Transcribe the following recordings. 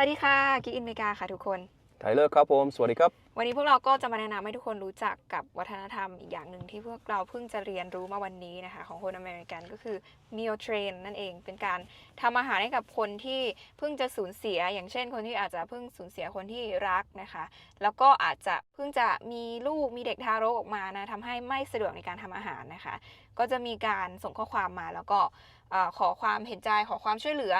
วัสดีค่ะกิ๊กอินเมกาค่ะทุกคนไทเลอร์ครับผม สวัสดีครับ วันนี้พวกเราก็จะมาแนะนำให้ทุกคนรู้จักกับวัฒนธรรมอีกอย่างหนึ่งที่พวกเราเพิ่งจะเรียนรู้มาวันนี้นะคะ ของคนอเมริกันก็คือ meal train นั่นเอง เป็นการทำอาหารให้กับคนที่เพิ่งจะสูญเสีย อย่างเช่นคนที่อาจจะเพิ่งสูญเสียคนที่รักนะคะ แล้วก็อาจจะเพิ่งจะมีลูกมีเด็กทารกออกมานะทำให้ไม่สะดวกในการทำอาหารนะคะ ก็จะมีการส่งข้อความมาแล้วก็เอขอความเห็นใจขอความช่วยเหลือ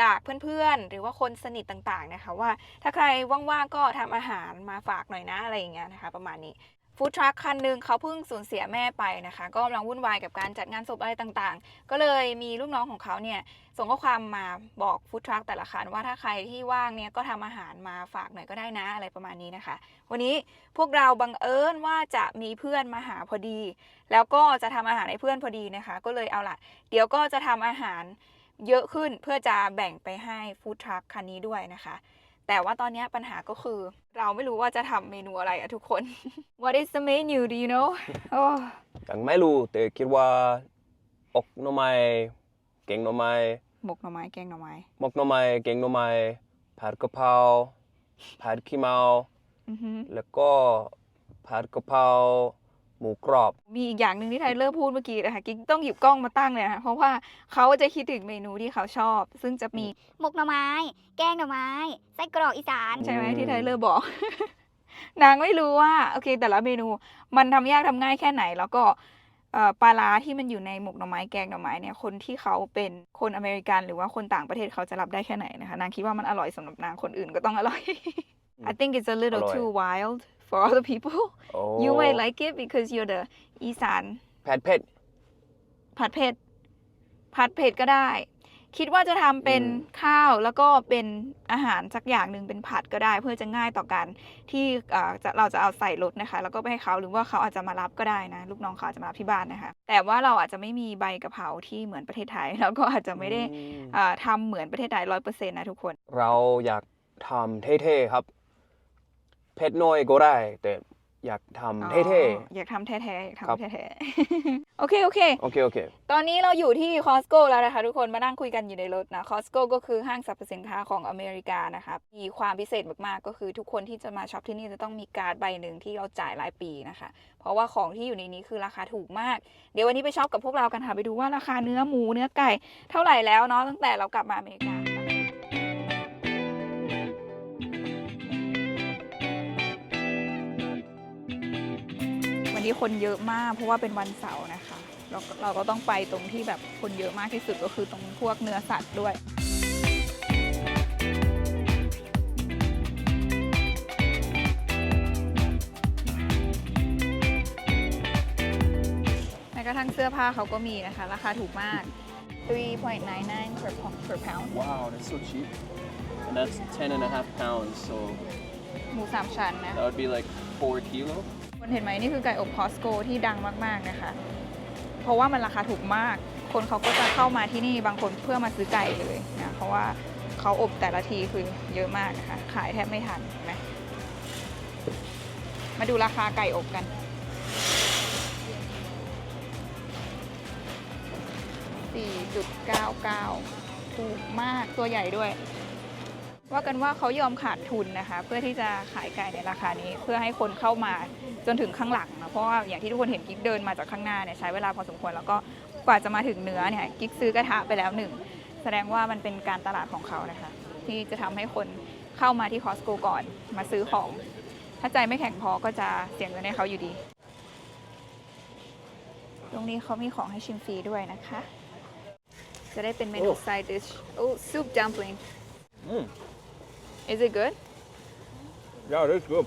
จากเพื่อนๆ หรือว่าคนสนิทต่างๆนะคะว่า ถ้าใครว่างๆก็ทำอาหารมาฝากหน่อยนะอะไรอย่างเงี้ยนะคะ ประมาณนี้ ฟู้ดทรัคคันหนึ่งเขาเพิ่งสูญเสียแม่ไปนะคะ ก็กำลังวุ่นวายกับการจัดงานศพอะไรต่างๆ ก็เลยมีลูกน้องของเขาเนี่ยส่งข้อความมาบอกฟู้ดทรัคแต่ละคันว่าถ้าใครที่ว่างเนี่ยก็ทำอาหารมาฝากหน่อยก็ได้นะอะไรประมาณนี้นะคะ วันนี้พวกเราบังเอิญว่าจะมีเพื่อนมาหาพอดี แล้วก็จะทำอาหารให้เพื่อนพอดีนะคะ ก็เลยเอาละเดี๋ยวก็จะทำอาหารเยอะขึ้นเพื่อจะแบ่งไปให้ฟู้ดทรัคคันนี้ด้วยนะคะ แต่ว่าตอนนี้ปัญหาก็คือ เราไม่รู้ว่าจะทำเมนูอะไรอะทุกคน What is the menu do you know โอ้ยังไม่รู้แต่คิดว่าอกหน่อไม้เก่งหน่อไม้หมกหน่อไม้แกงหน่อไม้หมกหน่อไม้เก่งหน่อไม้ผัดกะเพราผัดขี้เมา อือหือแล้วก็ผัดกะเพรา หมูกรอบ มีอีกอย่างหนึ่งที่ไทเลอร์พูดเมื่อกี้นะคะกิ๊กต้องหยิบกล้องมาตั้งเลยนะเพราะว่าเขาจะคิดถึงเมนูที่เขาชอบ ซึ่งจะมีหมกหน่อไม้ แกงหน่อไม้ไส้กรอกอีสานใช่ไหมอืมที่ไทเลอร์บอก นางไม่รู้ว่าโอเค แต่ละเมนูมันทำยากทำง่ายแค่ไหน แล้วก็เอ่อปลาร้าที่มันอยู่ในหมกหน่อไม้แกงหน่อไม้เนี่ยคนที่เขาเป็นคนอเมริกัน หรือว่าคนต่างประเทศเขาจะรับได้แค่ไหนนะคะนางคิดว่ามันอร่อยสำหรับนางคนอื่นก็ต้องอร่อย I think it's a little อร่อย too wild for other people โอ้ you might like it because you're the อีสานผัดเผ็ดผัดเผ็ดผัดเผ็ดก็ได้ คิดว่าจะทำเป็นอืมข้าวแล้วก็เป็นอาหารสักอย่างหนึ่งเป็นผัดก็ได้ เพื่อจะง่ายต่อการที่เอ่อจะเราจะเอาใส่รถนะคะ แล้วก็ไปให้เขาหรือว่าเขาอาจจะมารับก็ได้นะ ลูกน้องเขาอาจจะมารับที่บ้านนะคะ แต่ว่าเราอาจจะไม่มีใบกะเพราที่เหมือนประเทศไทย แล้วก็อาจจะไม่ได้อืมเอ่อทำเหมือนประเทศไทยร้อยเปอร์เซ็นต์นะทุกคน เราอยากทำเท่ๆครับ เผ็ดน้อยก็ได้ แต่อยากทำเท่อ๋ออยากทำแท้ๆ อยากครับ ทำแท้ๆ โอเค โอเคๆโอเค โอเค ตอนนี้เราอยู่ที่คอสโก้แล้วนะคะ ทุกคนมานั่งคุยกันอยู่ในรถนะคอสโก้ก็คือห้างสรรพสินค้าของอเมริกานะคะมีความพิเศษมากๆ ก็คือทุกคนที่จะมาช็อปที่นี่จะต้องมีการ์ดใบหนึ่งที่เราจ่ายรายปีนะคะ เพราะว่าของที่อยู่ในนี้คือราคาถูกมาก เดี๋ยววันนี้ไปช็อปกับพวกเรากันค่ะ ไปดูว่าราคาเนื้อหมูเนื้อไก่เท่าไหร่แล้วเนาะตั้งแต่เรากลับมาอเมริกา วันนี้คนเยอะมาก เพราะว่าเป็นวันเสาร์นะคะเราก็เราก็ต้องไปตรงที่แบบคนเยอะมากที่สุดก็คือตรงพวกเนื้อสัตว์ด้วยแม้กระทั่งเสื้อผ้าเขาก็มีนะคะ ราคาถูกมาก 3.99 per pound per pound Wow, that's so cheap. And that's 10 and a half pounds, so หมูสามชั้นนะ that would be like 4 kilo. คนเห็นไหมนี่คือไก่อบคอสโกที่ดังมากๆนะคะ เพราะว่ามันราคาถูกมาก คนเขาก็จะเข้ามาที่นี่บางคนเพื่อมาซื้อไก่เลยนะเพราะว่าเขาอบแต่ละทีคือเยอะมากนะคะ ขายแทบไม่ทันนไหมมาดูราคาไก่อบกัน 4.99 ถูกมากตัวใหญ่ด้วย ว่ากันว่าเขายอมขาดทุนนะคะ เพื่อที่จะขายไก่ในราคานี้ เพื่อให้คนเข้ามาจนถึงข้างหลังนะเพราะว่าอย่างที่ทุกคนเห็นกิ๊กเดินมาจากข้างหน้าเนี่ยใช้เวลาพอสมควรแล้วก็กว่าจะมาถึงเนื้อเนี่ยกิ๊กซื้อกระทะไปแล้วหนึ่งแสดงว่ามันเป็นการตลาดของเขานะคะ ที่จะทำให้คนเข้ามาที่คอสโกก่อนมาซื้อของ ถ้าใจไม่แข็งพอก็จะเสียเงินให้เขาอยู่ดี ตรงนี้เขามีของให้ชิมฟรีด้วยนะคะ จะได้เป็นเมนูโอ้ side dish โอ้ soup dumpling Mm. is it good Yeah, that's good.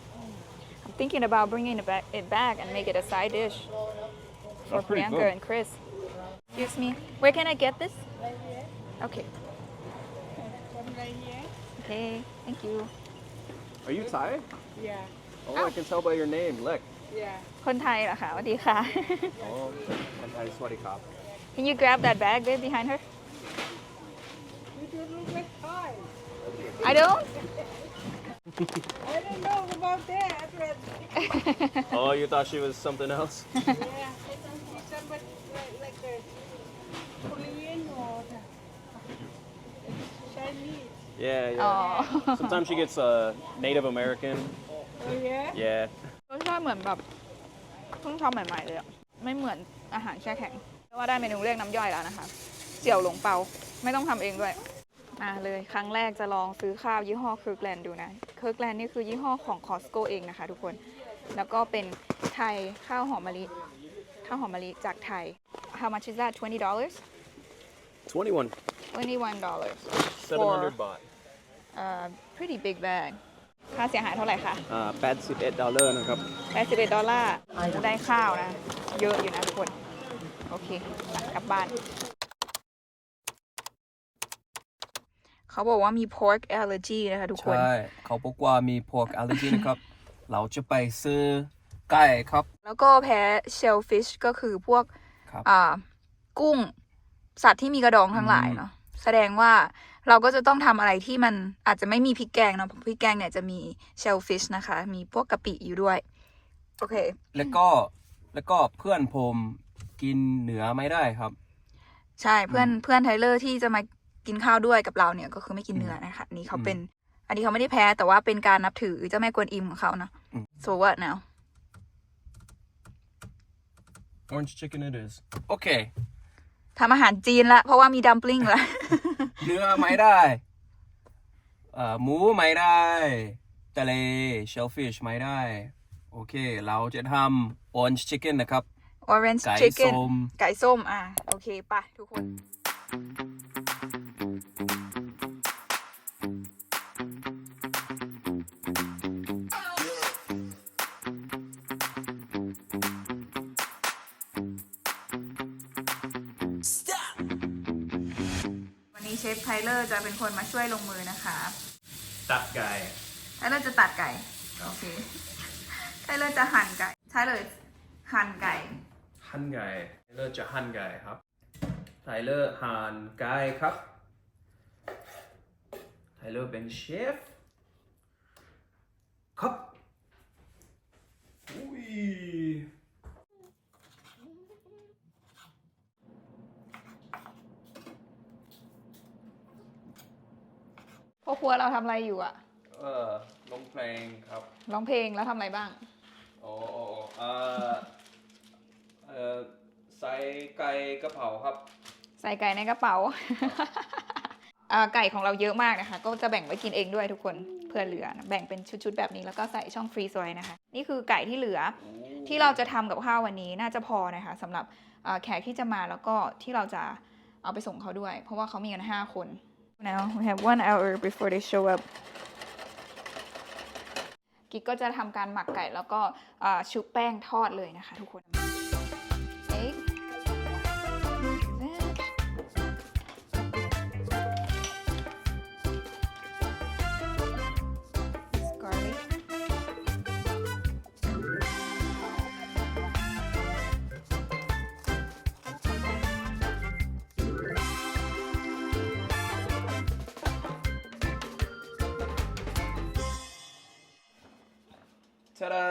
I'm thinking about bringing it back, it back and make it a side dish for That's pretty Priyanka good. and Chris. Excuse me, where can I get this? Okay. Okay, thank you. Are you Thai? Yeah, Oh, I can tell by your name. Lek. yeah. คนไทยเหรอคะสวัสดีค่ะ Oh, I'm Thai Swaddy Cop. Can you grab that bag there behind her? You don't look like Thai. I don't. I don't know about that, but Oh, you thought she was something else? yeah, she's somebody like, like a Korean or the Chinese. Yeah, yeah. อ๋อ Sometimes she gets uh, Native American. Oh, yeah? Yeah. รสชาติเหมือนแบบเพิ่งทำใหม่ๆเลยอะไม่เหมือนอาหารแช่แข็งเรียกว่าได้เมนูเรียกน้ำย่อยแล้วนะคะเสี่ยวหลงเปาไม่ต้องทำเองด้วย มาเลยครั้งแรกจะลองซื้อข้าวยี่ห้อเคิร์กแลนด์ดูนะเคิร์กแลนด์นี่คือยี่ห้อของ Costco เองนะคะทุกคน แล้วก็เป็นไทยข้าวหอมมะลิข้าวหอมมะลิจากไทย How much is that 20 dollars 21. 21 dollars 700 baht. uh pretty big bag ค่าเสียหายเท่าไหร่คะ Uh, 81 dollar นะครับ81ดอลลาร์ได้ข้าวนะ เยอะอยู่นะทุกคน โอเคไปกลับบ้าน เขาบอกว่ามี pork allergy นะคะทุกคน ใช่ เขาบอกว่ามี pork allergy นะครับ เราจะไปซื้อไก่ครับ แล้วก็แพ้ shellfish ก็คือพวกครับอ่ากุ้งสัตว์ที่มีกระดองทั้งหลายเนาะแสดงว่าเราก็จะต้องทำอะไรที่มันอาจจะไม่มีพริกแกงเนาะเพราะพริกแกงเนี่ยจะมี shellfish นะคะ มีพวกกะปิอยู่ด้วย โอเค แล้วก็แล้วก็เพื่อนผมกินเนื้อไม่ได้ครับ ใช่เพื่อนเพื่อนไทเลอร์ที่จะมา กินข้าวด้วยกับเราเนี่ยก็คือไม่กินเนื้อนะคะอันนี้เขาเป็น อันนี้เขาไม่ได้แพ้แต่ว่าเป็นการนับถือเจ้าแม่กวนอิมของเขาเนาะอืม so what now orange chicken it is โอเคทำอาหารจีนละ เพราะว่ามีดัมปลิ้งละเนื้อไม่ได้เอ่อหมูไม่ได้ทะเล shellfish ไม่ได้ โอเค เราจะทำ orange chicken นะครับ orange ไก่ chicken ส้ม ไก่ส้ม อะ โอเคไปะทุกคน ฟไทเลอร์จะเป็นคนมาช่วยลงมือนะคะตัดไก่ไทเลอร์จะตัดไก่โอเคไทเลอร์จะหั่นไก่ไทเลอร์หั่นไก่หั่นไก่ไทเลอร์จะหั่นไก่ครับไทเลอร์หั่นไก่ครับไทเลอร์เป็นเชฟครับอุ้ย พ่อครัวเราทำอะไรอยู่อะเออลงเพลงครับร้องเพลงแล้วทำอะไรบ้าง โอ้โอ้โอ้เอ่อเอ่อใส่ไก่กระเพราครับ ใส่ไก่ในกระเป๋า อ่าไก่ของเราเยอะมากนะคะ ก็จะแบ่งไว้กินเองด้วยทุกคนเพื่อเหลือนะแบ่งเป็นชุดๆแบบนี้แล้วก็ใส่ช่องฟรีซไว้นะคะ นี่คือไก่ที่เหลือ ที่เราจะทำกับข้าววันนี้น่าจะพอนะคะสำหรับอ่าแขกที่จะมาแล้วก็ที่เราจะเอาไปส่งเขาด้วย เพราะว่าเขามีกันห้าคน now we have one hour before they show up กิ๊กก็จะทำการหมักไก่แล้วก็ชุบแป้งทอดเลยนะคะทุกคน Ta-da!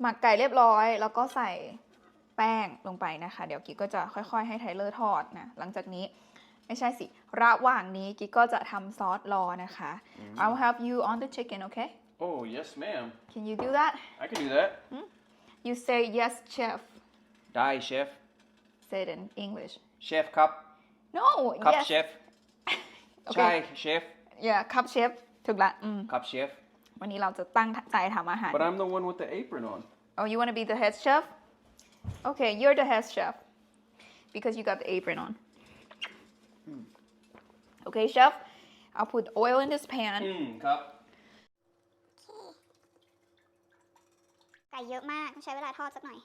หมักไก่เรียบร้อย แล้วก็ใส่แป้งลงไปนะคะ เดี๋ยวกิ๊กก็จะค่อยๆ ให้ไทเลอร์ทอดนะ หลังจากนี้ไม่ใช่สิ ระหว่างนี้กิ๊กก็จะทำซอสรอนะคะ I'll help you on the chicken okay Oh, yes, ma'am. Can you do that I can do that. You say yes chef Die, chef. say it in English Chef ครับ No ครับ yes เชฟโอเคใช่เชฟ yeah ครับเชฟถูกละอืมครับเชฟ วันนี้เราจะตั้งใจทำอาหาร But I'm the one with the apron on. Oh, you want to be the head chef? Okay, you're the head chef because you got the apron on. Okay, chef, I'll put oil in this pan. อืมครับ ไก่เยอะมากต้องใช้เวลาทอดสักหน่อย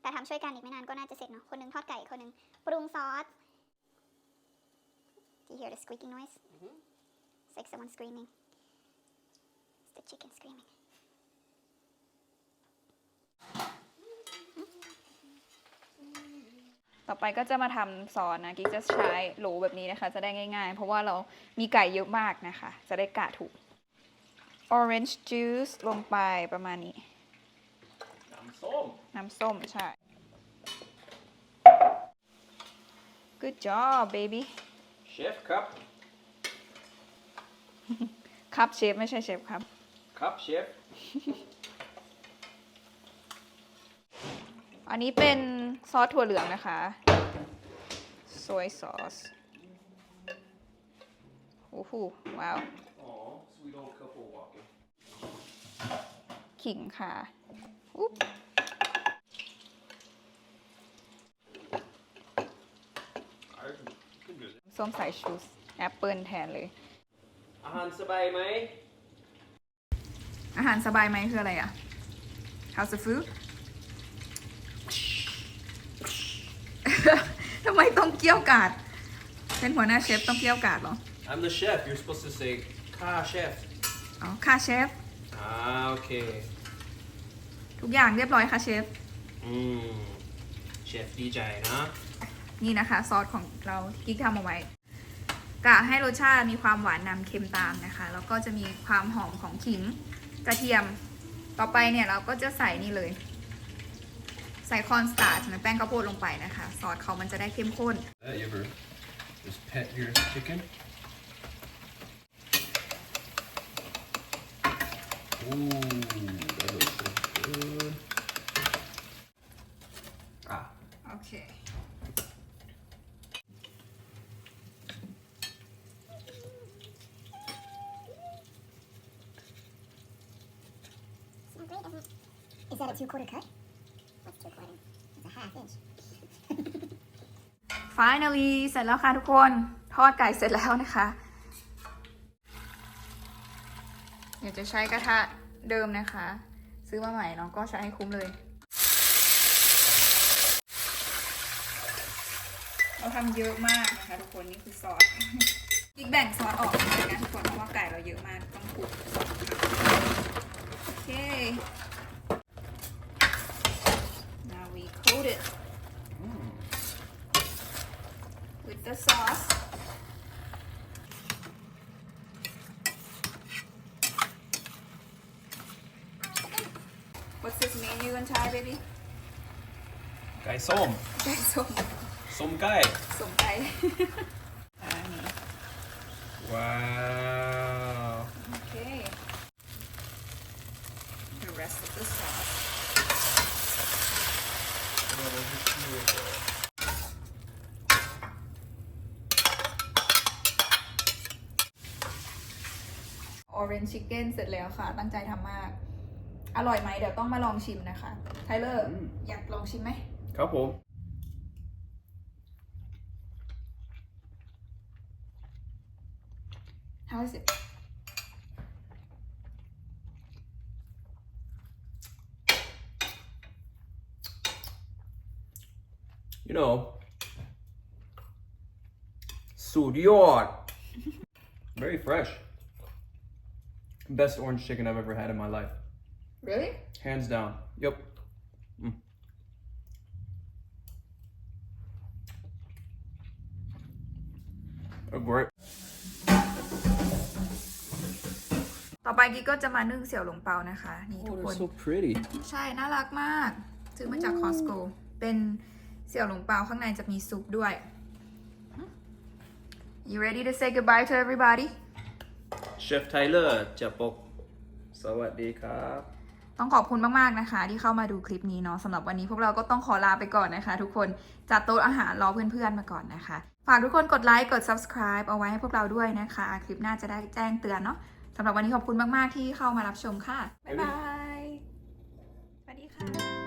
แต่ทำช่วยกันอีกไม่นานก็น่าจะเสร็จเนาะ คนหนึงทอดไก่ คนหนึงปรุงซอส Do you hear the squeaking noise? It's like someone screaming. It's the chicken screaming. ต่อไปก็จะมาทำซอสนะกิ๊กจะใช้โหลแบบนี้นะคะ จะได้ง่ายๆ เพราะว่าเรามีไก่เยอะมากนะคะ จะได้กะถูก orange juice ลงไปประมาณนี้ น้ำส้ม น้ำส้ม ใช่ Good job baby เชฟครับ ครับเชฟไม่ใช่เชฟครับ ครับเชฟ อันนี้เป็นซอสถั่วเหลืองนะคะโซยซอสโอ้โหว้าวอ๋อ sweet old couple walking ขิงค่ะอุ๊บส้มสายชูแอปเปิลแทนเลย อาหารสบายไหม อาหารสบายไหมคืออะไรอะ How's the food ทำไมต้องเกี้ยวกาด เป็นหัวหน้าเชฟต้องเกี้ยวกาดเหรอ I'm the chef you're supposed to say ข้าเชฟอ๋อค่ะเชฟ อ่าโอเค ทุกอย่างเรียบร้อยค่ะเชฟ อืม เชฟดีใจนะ นี่นะคะซอสของเราที่กิ๊กทำเอาไว้กะให้รสชาติมีความหวานนำเค็มตามนะคะ แล้วก็จะมีความหอมของขิง กระเทียม ต่อไปเนี่ยเราก็จะใส่นี่เลย ใส่คอนสตาร์ชแป้งข้าวโพดลงไปนะคะ ซอสเขามันจะได้เข้มข้น That you ever just pet your chicken? Ooh, that looks so good. Ah, โอเค Smells great, doesn't it? Two-quarter cut? What's two quarter? It's a half inch. finally เสร็จแล้วค่ะทุกคน ทอดไก่เสร็จแล้วนะคะ เดี๋ยวจะใช้กระทะเดิมนะคะ ซื้อมาใหม่เนาะก็ใช้ให้คุ้มเลยเราทำเยอะมากนะคะทุกคนนี่คือซอสอีกแบ่งซอสออกเลยนะทุกคนเพราะว่าไก่เราเยอะมากต้องคลุกโอเค now we coat it with the sauce What's this menu in Thai baby ไก่ส้มไก่ส้มส้มไก่ส้มไก่อันนี้ว้าว Okay. The rest of the sauce. Orange Chicken เสร็จแล้วค่ะ ตั้งใจทำมาก อร่อยไหมเดี๋ยวต้องมาลองชิมนะคะไทเลอร์อยากลองชิมไหม ครับผม How is it? you know สุดยอด very fresh best orange chicken I've ever had in my life Really? hands down yep Mm. Oh, great ต่อไปกิ๊กก็จะมานึ่งเสี่ยวหลงเปานะคะ นี่ทุก oh คน they're so pretty ใช่น่ารักมาก ซื้อมาจาก Costco เป็นเสี่ยวหลงเปาข้างในจะมีซุปด้วย You ready to say goodbye to everybody เชฟไทเลอร์จะปก สวัสดีครับ ต้องขอบคุณมากๆนะคะ ที่เข้ามาดูคลิปนี้เนาะสำหรับวันนี้พวกเราก็ต้องขอลาไปก่อนนะคะ ทุกคนจัดโต๊ะอาหารรอเพื่อนๆมาก่อนนะคะ ฝากทุกคนกดไลค์กด subscribe เอาไว้ให้พวกเราด้วยนะคะ คลิปหน้าจะได้แจ้งเตือนเนาะสำหรับวันนี้ขอบคุณมากๆที่เข้ามารับชมค่ะบ๊ายบายสวัสดีค่ะ